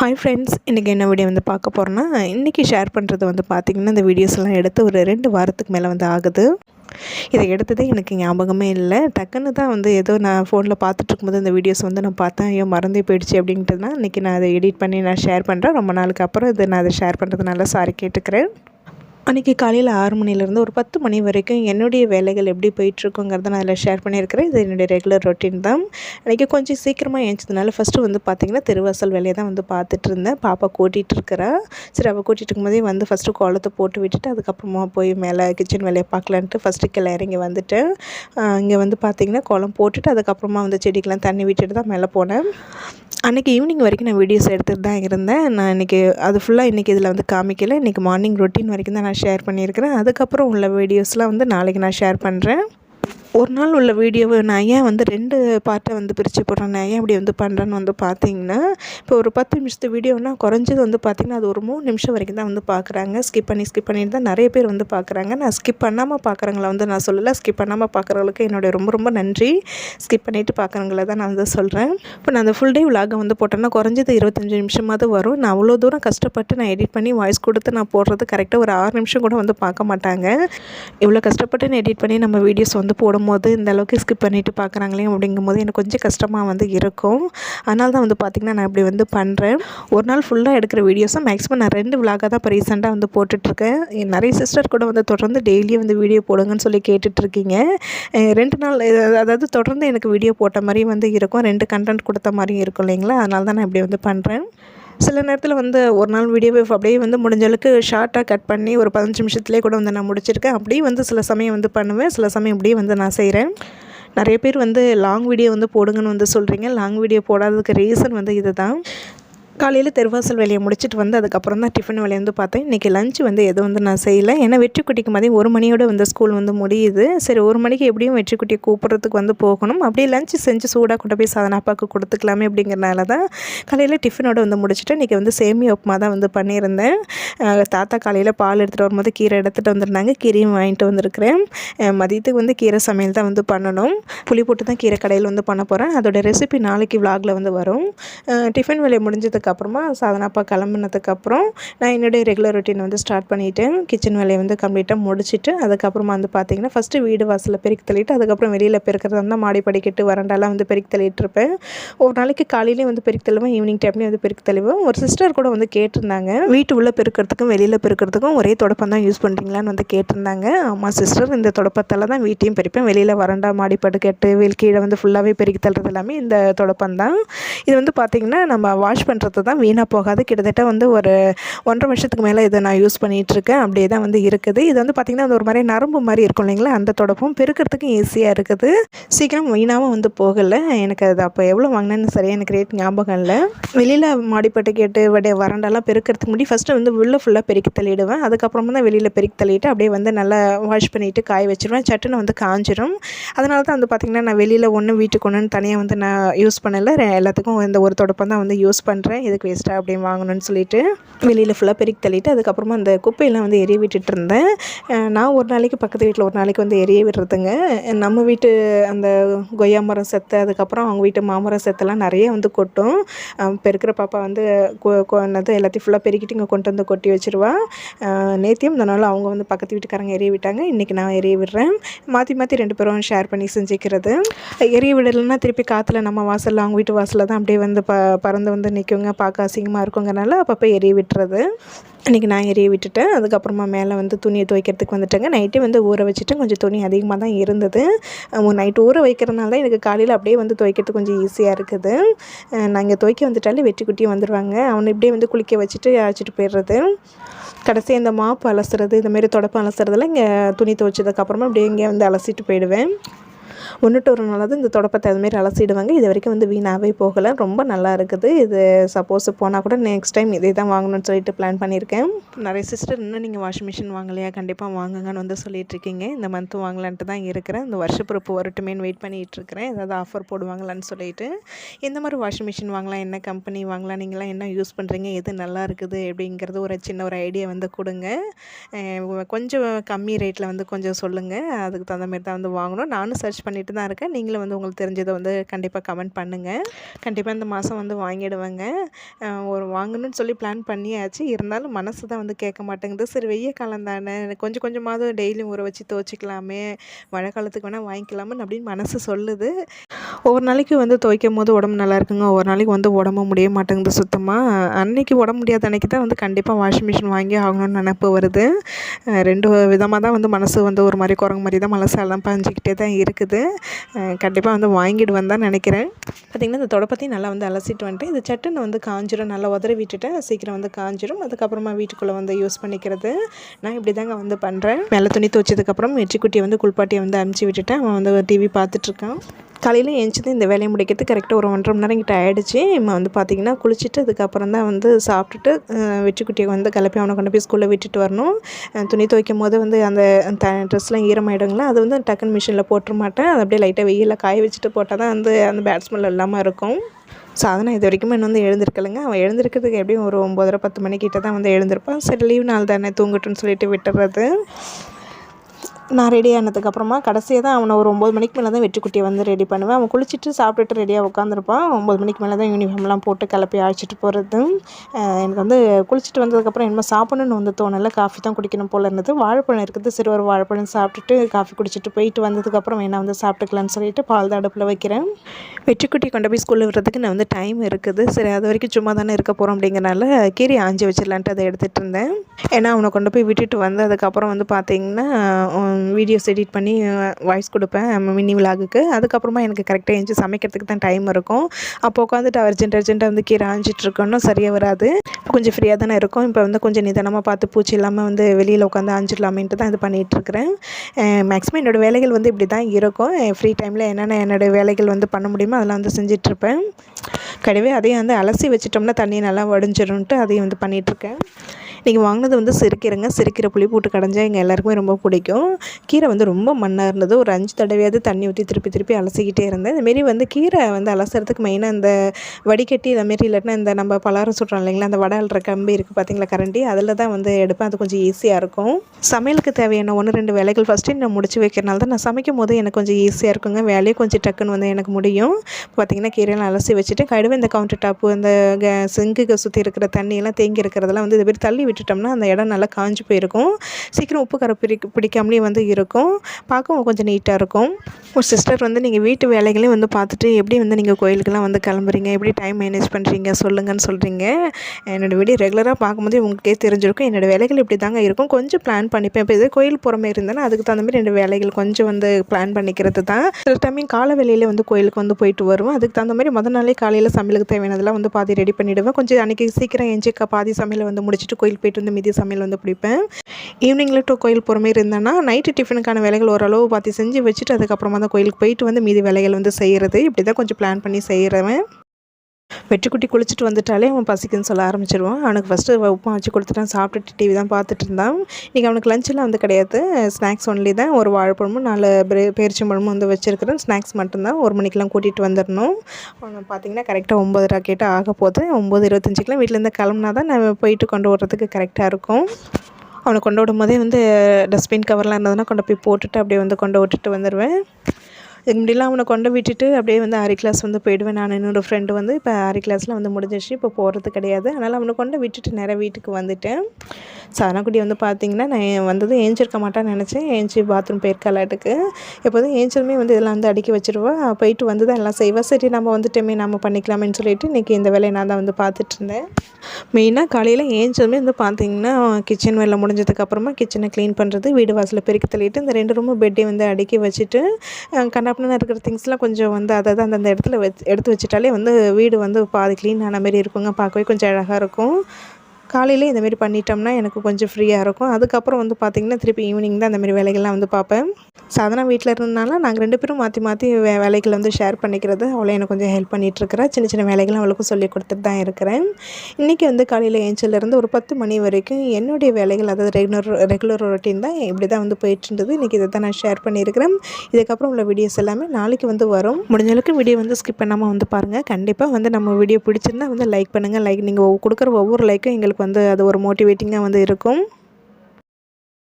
Hi friends இன்றைக்கி என்ன video வந்து பார்க்க போகிறோன்னா இன்றைக்கி ஷேர் பண்ணுறது வந்து பார்த்திங்கன்னா இந்த வீடியோஸ்லாம் எடுத்து ஒரு ரெண்டு வாரத்துக்கு மேலே வந்து ஆகுது. இதை எடுத்ததே எனக்கு ஞாபகமே இல்லை. டக்குன்னு தான் வந்து ஏதோ நான் ஃபோனில் பார்த்துட்ருக்கும்போது இந்த வீடியோஸ் வந்து நான் பார்த்தேன். ஐயோ மறந்தே போயிடுச்சு அப்படின்ட்டு தான் இன்றைக்கி நான் அதை எடிட் பண்ணி நான் ஷேர் பண்ணுறேன் ரொம்ப நாளுக்கு அப்புறம் இதை நான் அதை ஷேர் பண்ணுறதுனால சாரி கேட்டுக்கிறேன். அன்றைக்கி காலையில் ஆறு மணிலேருந்து ஒரு பத்து மணி வரைக்கும் என்னுடைய வேலைகள் எப்படி போயிட்டுருக்குங்கிறத நான் அதில் ஷேர் பண்ணியிருக்கிறேன். இது என்னுடைய ரெகுலர் ரொட்டீன் தான். அன்றைக்கி கொஞ்சம் சீக்கிரமாக ஏஞ்சதுனால ஃபஸ்ட்டு வந்து பார்த்திங்கன்னா திருவாசல் வேலையை தான் வந்து பார்த்துட்டு இருந்தேன். பாப்பா கூட்டிகிட்டு இருக்கிறா. சரி அவள் கூட்டிகிட்டு இருக்கும்போதே வந்து ஃபஸ்ட்டு கோலத்தை போட்டு விட்டுட்டு அதுக்கப்புறமா போய் மேலே கிச்சன் வேலையை பார்க்கலான்ட்டு ஃபஸ்ட்டு கீழே இறங்கி வந்துட்டேன். இங்கே வந்து பார்த்திங்கன்னா கோலம் போட்டுட்டு அதுக்கப்புறமா வந்து செடிக்கெலாம் தண்ணி விட்டுட்டு தான் மேலே போனேன். அன்றைக்கி ஈவினிங் வரைக்கும் நான் வீடியோஸ் எடுத்துகிட்டு தான் இருந்தேன். நான் இன்றைக்கி அது ஃபுல்லாக இன்றைக்கி இதில் வந்து காமிக்கல. இன்றைக்கி மார்னிங் ரொட்டீன் வரைக்கும் தான் நான் ஷேர் பண்ணியிருக்கிறேன். அதுக்கப்புறம் உள்ள வீடியோஸ்லாம் வந்து நாளைக்கு நான் ஷேர் பண்ணுறேன் ஒரு நாள் உள்ள வீடியோவை நான் ஏன் வந்து ரெண்டு பார்ட்டை வந்து பிரித்து போடுறேன் நான் ஏன் இப்படி வந்து பண்ணுறேன்னு வந்து பார்த்தீங்கன்னா இப்போ ஒரு பத்து நிமிஷத்து வீடியோனால் குறைஞ்சது வந்து பார்த்திங்கன்னா அது ஒரு மூணு நிமிஷம் வரைக்கும் தான் வந்து பார்க்குறாங்க. ஸ்கிப் பண்ணி ஸ்கிப் பண்ணிட்டு தான் நிறைய பேர் வந்து பார்க்குறாங்க. நான் ஸ்கிப் பண்ணாமல் பார்க்குறவங்கள வந்து நான் சொல்லலை. ஸ்கிப் பண்ணாமல் பார்க்குறவங்களுக்கு என்னுடைய ரொம்ப ரொம்ப நன்றி. ஸ்கிப் பண்ணிவிட்டு பார்க்குறவங்கள தான் நான் வந்து சொல்கிறேன் இப்போ நான் அந்த ஃபுல் டே விலாகை வந்து போட்டேன்னா குறைஞ்சது இருபத்தஞ்சி நிமிஷமாவது வரும். நான் அவ்வளோ தூரம் கஷ்டப்பட்டு நான் எடிட் பண்ணி வாய்ஸ் கொடுத்து நான் போடுறது கரெக்டாக ஒரு ஆறு நிமிஷம் கூட வந்து பார்க்க மாட்டாங்க. இவ்வளோ கஷ்டப்பட்டு நான் எடிட் பண்ணி நம்ம வீடியோஸ் வந்து போடும்போது இந்த அளவுக்கு ஸ்கிப் பண்ணிவிட்டு பார்க்குறாங்களே அப்படிங்கும்போது எனக்கு கொஞ்சம் கஷ்டமாக வந்து இருக்கும். அதனால தான் வந்து பார்த்திங்கன்னா நான் இப்படி வந்து பண்ணுறேன் ஒரு நாள் ஃபுல்லாக எடுக்கிற வீடியோஸும் மேக்ஸிமம் நான் ரெண்டு விலாகாக தான் இப்போ ரீசெண்டாக வந்து போட்டுட்ருக்கேன். என் நிறைய சிஸ்டர் கூட வந்து தொடர்ந்து டெய்லியும் வந்து வீடியோ போடுங்கன்னு சொல்லி கேட்டுட்ருக்கீங்க. ரெண்டு நாள் அதாவது தொடர்ந்து எனக்கு வீடியோ போட்ட மாதிரியும் வந்து இருக்கும். ரெண்டு கண்டென்ட் கொடுத்த மாதிரியும் இருக்கும் இல்லைங்களா? அதனால தான் நான் இப்படி வந்து பண்ணுறேன் சில நேரத்தில் வந்து ஒரு நாள் வீடியோவை அப்படியே வந்து முடிஞ்சளவுக்கு ஷார்ட்டாக கட் பண்ணி ஒரு பதினஞ்சு நிமிஷத்துலேயே கூட வந்து நான் முடிச்சிருக்கேன். அப்படியே வந்து சில சமயம் வந்து பண்ணுவேன். சில சமயம் அப்படியே வந்து நான் செய்கிறேன் நிறைய பேர் வந்து லாங் வீடியோ வந்து போடுங்கன்னு வந்து சொல்கிறீங்க லாங் வீடியோ போடாததுக்கு ரீசன் வந்து இது தான் காலையில் தெருவாசல் வேலையை முடிச்சுட்டு வந்து அதுக்கப்புறம் தான் டிஃபன் வேலையை வந்து பார்த்தேன். இன்றைக்கி லஞ்ச் வந்து எதுவும் வந்து நான் செய்யலை. ஏன்னா வெற்றிக்குட்டிக்கு மாதிரி ஒரு மணியோட வந்து ஸ்கூல் வந்து முடியுது. சரி ஒரு மணிக்கு எப்படியும் வெற்றிக்குட்டியை கூப்பிட்றதுக்கு வந்து போகணும். அப்படியே லஞ்ச் செஞ்சு சூடாக கொண்டு போய் சாதனாப்பாக்கு கொடுத்துக்கலாமே அப்படிங்கிறனால தான் காலையில் டிஃபனோட வந்து முடிச்சுட்டு இன்றைக்கி வந்து சேமியா உப்புமா தான் வந்து பண்ணியிருந்தேன். தாத்தா காலையில் பால் எடுத்துகிட்டு வரும்போது கீரை எடுத்துகிட்டு வந்திருந்தாங்க. கீரையும் வாங்கிட்டு வந்திருக்கிறேன். மதியத்துக்கு வந்து கீரை சமையல் தான் வந்து பண்ணணும். புளி போட்டு தான் கீரை கடையில் வந்து பண்ண போகிறேன் அதோட ரெசிபி நாளைக்கு விலாகில் வந்து வரும். டிஃபன் வேலையை முடிஞ்சதுக்கு அப்புறமா சாதனாப்பா கிளம்புனதுக்கப்புறம் நான் என்னுடைய ரெகுலர் ரொட்டீன் வந்து ஸ்டார்ட் பண்ணிட்டேன் கிச்சன் வேலையை வந்து கம்ப்ளீட்டாக முடிச்சுட்டு அதுக்கப்புறமா வந்து பார்த்திங்கன்னா ஃபஸ்ட்டு வீடு வாசலில் பெருக்கி தள்ளிட்டு அதுக்கப்புறம் வெளியில் பெருக்கிறதா இருந்தால் மாடி படிக்கட்டு வரண்டாலாம் வந்து பெருக்கி தள்ளிட்டு இருப்பேன். ஒரு நாளைக்கு காலையிலேயும் வந்து பெருக்கி தள்ளுவேன் ஈவினிங் டைம்லேயும் வந்து பெருக்கி தள்ளுவேன். ஒரு சிஸ்டர் கூட வந்து கேட்டிருந்தாங்க. வீட்டு உள்ளே பெருக்கிறதுக்கும் வெளியில் பெருக்கிறதுக்கும் ஒரே தொடப்பம் தான் யூஸ் பண்ணுறீங்களான்னு வந்து கேட்டிருந்தாங்க. ஆமாம் சிஸ்டர் இந்த தொடப்பத்தால் தான் வீட்டையும் பெருப்பேன். வெளியில் வரண்டா மாடி படுக்கட்டு வெளி கீழே வந்து ஃபுல்லாகவே பெருக்கி தள்ளுறது எல்லாமே இந்த தொடப்பம் தான். இது வந்து பார்த்திங்கன்னா நம்ம வாஷ் பண்ணுறது தான் வீணாக போகாது. கிட்டத்தட்ட வந்து ஒரு ஒன்றரை வருஷத்துக்கு மேலே இதை நான் யூஸ் பண்ணிகிட்ருக்கேன் அப்படியே தான் வந்து இருக்குது. இது வந்து பார்த்திங்கன்னா அது ஒரு மாதிரி நரம்பு மாதிரி இருக்கும் இல்லைங்களா? அந்த தொடப்பும் பெருக்கிறதுக்கும் ஈஸியாக இருக்குது. சீக்கிரம் வீணாகவும் வந்து போகலை. எனக்கு அது அப்போ எவ்வளோ வாங்கினேன்னு சரியாக எனக்கு ரேட் ஞாபகம் இல்லை. வெளியில் மாடிப்பட்டு கேட்டு வடைய வறண்டாலாம் பெருக்கிறதுக்கு முன்னாடி ஃபஸ்ட்டு வந்து உள்ளே ஃபுல்லாக பெருக்கி தள்ளிடுவேன். அதுக்கப்புறமா தான் வெளியில் பெருக்கி தள்ளிட்டு அப்படியே வந்து நல்லா வாஷ் பண்ணிவிட்டு காய வச்சிருவேன். சட்டுன்னு வந்து காஞ்சிரும். அதனால தான் வந்து பார்த்திங்கன்னா நான் வெளியில் ஒன்று வீட்டுக்கு ஒன்றுன்னு தனியாக வந்து நான் யூஸ் பண்ணலை. எல்லாத்துக்கும் இந்த ஒரு தொடப்பம் தான் வந்து யூஸ் பண்ணுறேன் எதுக்கு வேஸ்ட்டாக அப்படியே வாங்கணும்னு சொல்லிட்டு வெளியில் ஃபுல்லாக பெருக்கி தள்ளிட்டு அதுக்கப்புறமா அந்த குப்பையெல்லாம் வந்து எரிய விட்டுட்டு இருந்தேன் நான் ஒரு நாளைக்கு பக்கத்து வீட்டில் ஒரு நாளைக்கு வந்து எரிய விடுறதுங்க. நம்ம வீட்டு அந்த கொய்யா மரம் செத்து அதுக்கப்புறம் அவங்க வீட்டு மாமரம் செத்தெல்லாம் நிறைய வந்து கொட்டும். பெருக்கிற பாப்பா வந்து கொ- என்னது எல்லாத்தையும் ஃபுல்லாக பெருக்கிட்டு இங்கே கொண்டு வந்து கொட்டி வச்சுருவா. நேத்தியம் அதனால் நாள் அவங்க வந்து பக்கத்து வீட்டுக்காரங்க எரிய விட்டாங்க. இன்றைக்கி நான் எரிய விடுறேன். மாற்றி மாற்றி ரெண்டு பேரும் ஷேர் பண்ணி செஞ்சுக்கிறது. எரிய விடலைன்னா திருப்பி காற்றுல நம்ம வாசலில் அவங்க வீட்டு வாசலில் தான் அப்படியே வந்து ப பறந்து வந்து நிற்குங்க பார்க்க அசிங்கமாக இருக்குங்கிறனால அப்பப்போ எரிய விட்டுறது. இன்றைக்கி நான் எரிய விட்டுட்டேன். அதுக்கப்புறமா மேலே வந்து துணியை துவைக்கிறதுக்கு வந்துட்டேங்க. நைட்டே வந்து ஊற வச்சுட்டு கொஞ்சம் துணி அதிகமாக தான் இருந்தது. நைட்டு ஊற வைக்கிறதுனால தான் எனக்கு காலையில் அப்படியே வந்து துவைக்கிறதுக்கு கொஞ்சம் ஈஸியாக இருக்குது. நாங்கள் நான் இங்கே துவைக்க வந்துட்டாலே வெட்டி குட்டியும் வந்துடுவாங்க அவனை இப்படியே வந்து குளிக்க வச்சுட்டு அழைச்சிட்டு போயிடுறது. கடைசி இந்த மாப்பு அலசுறது இந்த மாதிரி தொடப்பு அலசுறதுலாம் இங்கே துணி துவைச்சதுக்கப்புறமா அப்படியே இங்கே வந்து அலசிட்டு போயிடுவேன். ஒன்றுட்டு ஒரு நாளாவது இந்த தொடப்பத்தை அதுமாரி அலசிடுவாங்க. இது வரைக்கும் வந்து வீணாகவே போகலை. ரொம்ப நல்லா இருக்குது. இது சப்போஸ் போனால் கூட நெக்ஸ்ட் டைம் இதே தான் வாங்கணும்னு சொல்லிட்டு பிளான் பண்ணியிருக்கேன் நிறைய சிஸ்டர் இன்னும் நீங்கள் வாஷிங் மிஷின் வாங்கலையா? கண்டிப்பாக வாங்குங்கன்னு வந்து சொல்லிட்டு இருக்கீங்க இந்த மந்த்து வாங்கலான்ட்டு தான் இருக்கிறேன். இந்த வருஷப்பிறப்பு வரட்டுமேன்னு வெயிட் பண்ணிகிட்டு இருக்கிறேன் ஏதாவது ஆஃபர் போடுவாங்களான்னு சொல்லிட்டு. இந்த மாதிரி வாஷிங் மிஷின் வாங்கலாம். என்ன கம்பெனி வாங்கலாம்? நீங்களாம் என்ன யூஸ் பண்ணுறீங்க எது நல்லா இருக்குது? அப்படிங்கிறது ஒரு சின்ன ஒரு ஐடியா வந்து கொடுங்க. கொஞ்சம் கம்மி ரேட்டில் வந்து கொஞ்சம் சொல்லுங்கள் அதுக்கு தகுந்த மாதிரி தான் வந்து வாங்கணும். நானும் சர்ச் பண்ணிட்டு பண்ணிட்டு தான் இருக்கேன் நீங்களும் வந்து உங்களுக்கு தெரிஞ்சதை வந்து கண்டிப்பாக கமெண்ட் பண்ணுங்கள் கண்டிப்பாக இந்த மாதம் வந்து வாங்கிடுவேங்க. ஒரு வாங்கணும்னு சொல்லி பிளான் பண்ணியாச்சு. இருந்தாலும் மனசு தான் வந்து கேட்க மாட்டேங்குது. சரி வெய்ய காலம் தானே. கொஞ்சம் கொஞ்சமாவது டெய்லியும் ஊற வச்சு துவைச்சிக்கலாமே. மழை காலத்துக்கு வேணால் வாங்கிக்கலாமே அப்படின்னு மனசு சொல்லுது. ஒவ்வொரு நாளைக்கு வந்து துவைக்கும் போது உடம்பு நல்லா இருக்குங்க. ஒவ்வொரு நாளைக்கு வந்து உடம்பு முடிய மாட்டேங்குது சுத்தமாக அன்னைக்கு உடம்பு முடியாத அன்னைக்கு தான் வந்து கண்டிப்பாக வாஷிங் மிஷின் வாங்கி ஆகணும்னு நினப்பு வருது. ரெண்டு விதமாக தான் வந்து மனசு வந்து ஒரு மாதிரி குரங்கு மாதிரி தான் மனசெல்லாம் பஞ்சிக்கிட்டே தான் இருக்குது. கண்டிப்பாக வந்து வாங்கிடுவேன் தான் நினைக்கிறேன். பார்த்திங்கன்னா இந்த தொடப்பத்தையும் நல்லா வந்து அலசிட்டு வந்துட்டு இந்த சட்டுன்னு வந்து காஞ்சிரும். நல்லா உதறி விட்டுட்டேன். சீக்கிரம் வந்து காஞ்சிரும். அதுக்கப்புறமா வீட்டுக்குள்ளே வந்து யூஸ் பண்ணிக்கிறது. நான் இப்படி தாங்க வந்து பண்ணுறேன் மேலே துணி துவச்சதுக்கப்புறம் வெற்றிக்குட்டியை வந்து குளிப்பாட்டியை வந்து அனுப்பிச்சி விட்டுட்டேன். அவன் வந்து டிவி பார்த்துட்ருக்கான் காலையில் எழுந்திரிச்சது இந்த வேலையை முடிக்கிறது கரெக்டாக ஒரு ஒன்றரை மணி நேரம் கிட்ட ஆகிடுச்சு நம்ம வந்து பார்த்திங்கன்னா குளிச்சுட்டு அதுக்கப்புறம் தான் வந்து சாப்பிட்டுட்டு வெற்றிக்குட்டியை வந்து கிளப்பி அவனை கொண்டு போய் ஸ்கூலில் விட்டுட்டு வரணும். துணி துவைக்கும் போது வந்து அந்த த ட்ரெஸ்லாம் ஈரமாயிடுங்களா? அது வந்து டக்குன்னு மிஷினில் போட்டுற மாட்டேன். அது அப்படியே லைட்டாக வெயிலில் காய வச்சுட்டு போட்டால் தான் வந்து அந்த பேட் ஸ்மெல் இல்லாமல் இருக்கும். சாதனை இது வரைக்கும் இன்னும் வந்து எழுந்திருக்கலைங்க. அவன் எழுந்திருக்கிறதுக்கு எப்படியும் ஒரு ஒம்பதரை பத்து மணிக்கிட்ட தான் வந்து எழுந்திருப்பான். சரி லீவ் நாள் தானே தூங்கட்டும்னு சொல்லிட்டு விட்டுறது. நான் ரெடி ஆனதுக்கப்புறமா கடைசியாக தான் அவனை ஒரு ஒம்பது மணிக்கு மேலே தான் வெற்றிக்குட்டியை வந்து ரெடி பண்ணுவேன். அவன் குளிச்சுட்டு சாப்பிட்டுட்டு ரெடியாக உட்காந்துருப்பான் ஒம்பது மணிக்கு மேலே தான் யூனிஃபார்ம்லாம் போட்டு கிளப்பி அழைச்சிட்டு போகிறது எனக்கு வந்து குளிச்சுட்டு வந்ததுக்கப்புறம் என்ன சாப்பிடணும்னு வந்து தோணலை. காஃபி தான் குடிக்கணும் போல இருந்தது. வாழைப்பழம் இருக்குது. சரி ஒரு வாழைப்பழம் சாப்பிட்டுட்டு காஃபி குடிச்சிட்டு போயிட்டு வந்ததுக்கப்புறம் என்ன வந்து சாப்பிட்டுக்கலான்னு சொல்லிட்டு பால் தான் அடுப்பில் வைக்கிறேன். வெற்றிக்குட்டி கொண்டு போய் ஸ்கூலில் விடுறதுக்கு நான் வந்து டைம் இருக்குது. சரி அது வரைக்கும் சும்மா தானே இருக்க போகிறோம் அப்படிங்கிறனால கீரி ஆஞ்சி வச்சிடலான்ட்டு அதை எடுத்துகிட்டு இருந்தேன். ஏன்னா அவனை கொண்டு போய் விட்டுட்டு வந்து அதுக்கப்புறம் வந்து பார்த்திங்கன்னா வீடியோஸ் எடிட் பண்ணி வாய்ஸ் கொடுப்பேன் மினி விலாகுக்கு அதுக்கப்புறமா எனக்கு கரெக்டாக எழுந்து சமைக்கிறதுக்கு தான் டைம் இருக்கும். அப்போ உட்காந்துட்டு அர்ஜென்ட் அர்ஜென்ட்டாக வந்து கீரை ஆஞ்சிட்ருக்கோன்னா சரியாக வராது. கொஞ்சம் ஃப்ரீயாக தானே இருக்கும். இப்போ வந்து கொஞ்சம் நிதானமாக பார்த்து பூச்சி இல்லாமல் வந்து வெளியில் உட்காந்து அஞ்சிடலாமேன்ட்டு தான் இது பண்ணிகிட்ருக்கிறேன் மேக்ஸிமம் என்னோடய வேலைகள் வந்து இப்படி தான் இருக்கும். ஃப்ரீ டைமில் என்னென்ன என்னோடய வேலைகள் வந்து பண்ண முடியுமோ அதெல்லாம் வந்து செஞ்சிட்ருப்பேன் கிடையவே அதையும் வந்து அலசி வச்சிட்டோம்னா தண்ணி நல்லா வடிஞ்சிடும்ட்டு அதையும் வந்து பண்ணிகிட்ருக்கேன் நீங்கள் வாங்கினது வந்து சிறுக்கீரைங்க சிறுக்கீரை புளி போட்டு கடைஞ்சா எங்கள் எல்லாருக்குமே ரொம்ப பிடிக்கும். கீரை வந்து ரொம்ப மண்ணாக இருந்தது. ஒரு அஞ்சு தடவையாவது தண்ணி ஊற்றி திருப்பி திருப்பி அலசிக்கிட்டே இருந்தேன். இதுமாரி வந்து கீரை வந்து அலசுறதுக்கு மெயினாக இந்த வடிகட்டி இதுமாரி இல்லைன்னா இந்த நம்ம பலாரம் சுடுறோம் இல்லைங்களா அந்த வடை அல்ற கம்பி இருக்குது பார்த்திங்களா கரண்டி? அதில் தான் வந்து எடுப்பேன். அது கொஞ்சம் ஈஸியாக இருக்கும். சமையலுக்கு தேவையான ஒன்று ரெண்டு வேலைகள் ஃபஸ்ட்டு நான் முடிச்சு வைக்கிறனால தான் நான் சமைக்கும் போது எனக்கு கொஞ்சம் ஈஸியாக இருக்குங்க. வேலையும் கொஞ்சம் டக்குன்னு வந்து எனக்கு முடியும். பார்த்திங்கன்னா கீரையெல்லாம் அலசி வச்சுட்டு கடுவே இந்த கவுண்டர் டாப்பு இந்த சிங்குக்கு சுற்றி இருக்கிற தண்ணியெல்லாம் தேங்கி இருக்கிறதெல்லாம் வந்து இது மாதிரி தள்ளி விட்டுட்டோம்னா அந்த இடம் நல்லா காஞ்சி போயிருக்கும். சீக்கிரம் உப்பு கரை பிடி பிடிக்காமலே வந்து இருக்கும். பார்க்கவும் கொஞ்சம் நீட்டாக இருக்கும். ஒரு சிஸ்டர் வந்து நீங்கள் வீட்டு வேலைகளையும் வந்து பார்த்துட்டு எப்படி வந்து நீங்கள் கோயிலுக்கெல்லாம் வந்து கிளம்புறீங்க? எப்படி டைம் மேனேஜ் பண்ணுறீங்க சொல்லுங்கன்னு சொல்கிறீங்க என்னோடய வீடியோ ரெகுலராக பார்க்கும்போது உங்களுக்கே தெரிஞ்சிருக்கும். என்னோடய வேலைகள் இப்படி தாங்க இருக்கும். கொஞ்சம் பிளான் பண்ணிப்பேன். இப்போ இதே கோயில் புறமே இருந்தாலும் இருந்தேன்னா அதுக்கு தகுந்த மாதிரி என்னோடய வேலைகள் கொஞ்சம் வந்து பிளான் பண்ணிக்கிறது தான். சில டைமிங் கால வேலையில் வந்து கோயிலுக்கு வந்து போயிட்டு வருவோம் அதுக்கு தகுந்த மாதிரி முதல் நாளே காலையில் சமையலுக்கு தேவையானதெல்லாம் வந்து பாதி ரெடி பண்ணிவிடுவேன் கொஞ்சம் அன்றைக்கி சீக்கிரம் எஞ்சிக்க பாதி சமையல் வந்து முடிச்சுட்டு கோயில் போயிட்டு வந்து மீதி சமையல் வந்து பிடிப்பேன் ஈவினிங்கில் டூ கோயில் போகிற இருந்தேன்னா நைட்டு டிஃபனுக்கான வேலைகள் ஓரளவு பார்த்து செஞ்சு வச்சுட்டு அதுக்கப்புறமா தான் கோயிலுக்கு போயிட்டு வந்து மீதி வேலைகள் வந்து செய்கிறது இப்படி தான் கொஞ்சம் பிளான் பண்ணி செய்கிறவன் வெற்றிக்குட்டி குளிச்சுட்டு வந்துட்டாலே அவன் பசிக்குன்னு சொல்ல ஆரம்பிச்சிருவான். அவனுக்கு ஃபஸ்ட்டு உப்புமா வச்சு கொடுத்துட்டான். சாப்பிட்டுட்டு டிவி தான் பார்த்துட்டு இருந்தான். இன்றைக்கி அவனுக்கு லஞ்செலாம் வந்து கிடையாது. ஸ்நாக்ஸ் ஒன்லி தான். ஒரு வாழைப்பழமும் நாலு பேரிச்சம்பழமும் வந்து வச்சுருக்கிறேன். ஸ்நாக்ஸ் மட்டும்தான். ஒரு மணிக்கெலாம் கூட்டிகிட்டு வந்துடணும் அவனை பார்த்தீங்கன்னா கரெக்டாக ஒம்பது ராக்கெட்டு ஆக போகுது. ஒம்பது இருபத்தஞ்சிக்கெலாம் வீட்டிலேருந்து கிளம்புனா தான் நான் போயிட்டு கொண்டு வர்றதுக்கு கரெக்டாக இருக்கும். அவனை கொண்டு விடும் போதே வந்து டஸ்ட்பின் கவர்லாம் இருந்ததுன்னா கொண்டு போய் போட்டுட்டு அப்படியே வந்து கொண்டு விட்டுட்டு வந்துடுவேன் இதுக்கு முன்னாடிலாம் அவனை கொண்டு விட்டுட்டு அப்படியே வந்து ஆரி கிளாஸ் வந்து போயிடுவேன். நான் என்னோடய ஃப்ரெண்டு வந்து இப்போ ஆரி கிளாஸில் வந்து முடிஞ்சிச்சு இப்போ போகிறது கிடையாது. அதனால் அவனை கொண்டு விட்டுட்டு நிறைய வீட்டுக்கு வந்துட்டேன். சரணக்குடி வந்து பார்த்திங்கன்னா நான் வந்தது ஏஞ்சிருக்க மாட்டான்னு நினச்சேன். ஏஞ்சி பாத்ரூம் போயிருக்காளாட்டுக்கு எப்போதும் ஏஞ்சலுமே வந்து இதெல்லாம் வந்து அடுக்கி வச்சுருவா. போயிட்டு வந்து தான் எல்லாம் செய்வா. சரி நம்ம வந்துட்டோமே நம்ம பண்ணிக்கலாமேன்னு சொல்லிட்டு இன்றைக்கி இந்த வேலையை நான் தான் வந்து பார்த்துட்டு இருந்தேன். மெயினாக காலையில் ஏஞ்சலுமே வந்து பார்த்திங்கன்னா கிச்சன் வேலை முடிஞ்சதுக்கப்புறமா கிச்சனை க்ளீன் பண்ணுறது வீடு வாசலில் பெருக்கி தள்ளிட்டு இந்த ரெண்டு ரூமும் பெட்டை வந்து அடுக்கி வச்சுட்டு கண்ணா கண்ணாப்பினா இருக்கிற திங்ஸ்லாம் கொஞ்சம் வந்து அதை தான் அந்தந்த இடத்துல வச்சு எடுத்து வச்சுட்டாலே வந்து வீடு வந்து பாதி க்ளீன் ஆன மாதிரி இருக்குங்க. பார்க்கவே கொஞ்சம் அழகாக இருக்கும். காலையில் இந்தமாரி பண்ணிட்டோம்னா எனக்கு கொஞ்சம் ஃப்ரீயாக இருக்கும். அதுக்கப்புறம் வந்து பார்த்திங்கன்னா திருப்பி ஈவினிங் தான் அந்தமாரி வேலைகள்லாம் வந்து பார்ப்பேன். சாதனா வீட்டில் இருந்தனால நாங்கள் ரெண்டு பேரும் மாற்றி மாற்றி வே வேலைகளை வந்து ஷேர் பண்ணிக்கிறது. அவளை எனக்கு கொஞ்சம் ஹெல்ப் பண்ணிகிட்ருக்கிறா சின்ன சின்ன வேலைகள் அவளுக்கும் சொல்லி கொடுத்துட்டு தான் இருக்கிறேன். இன்றைக்கி வந்து காலையில் ஏஞ்சிலேருந்து ஒரு பத்து மணி வரைக்கும் என்னுடைய வேலைகள் அதாவது ரெகுலர் ரெகுலர் ரொட்டீன் தான் இப்படி தான் வந்து போயிட்டுருந்தது இன்றைக்கி இதை தான் நான் ஷேர் பண்ணியிருக்கிறேன். இதுக்கப்புறம் உள்ள வீடியோஸ் எல்லாமே நாளைக்கு வந்து வரும். முடிஞ்சளவுக்கு வீடியோ வந்து ஸ்கிப் பண்ணாமல் வந்து பாருங்கள் கண்டிப்பாக வந்து நம்ம வீடியோ பிடிச்சிருந்தா வந்து லைக் பண்ணுங்கள் லைக் நீங்கள் கொடுக்குற ஒவ்வொரு லைக்கும் எங்களுக்கு வந்து அது ஒரு மோட்டிவேட்டிங்காக வந்து இருக்கும்.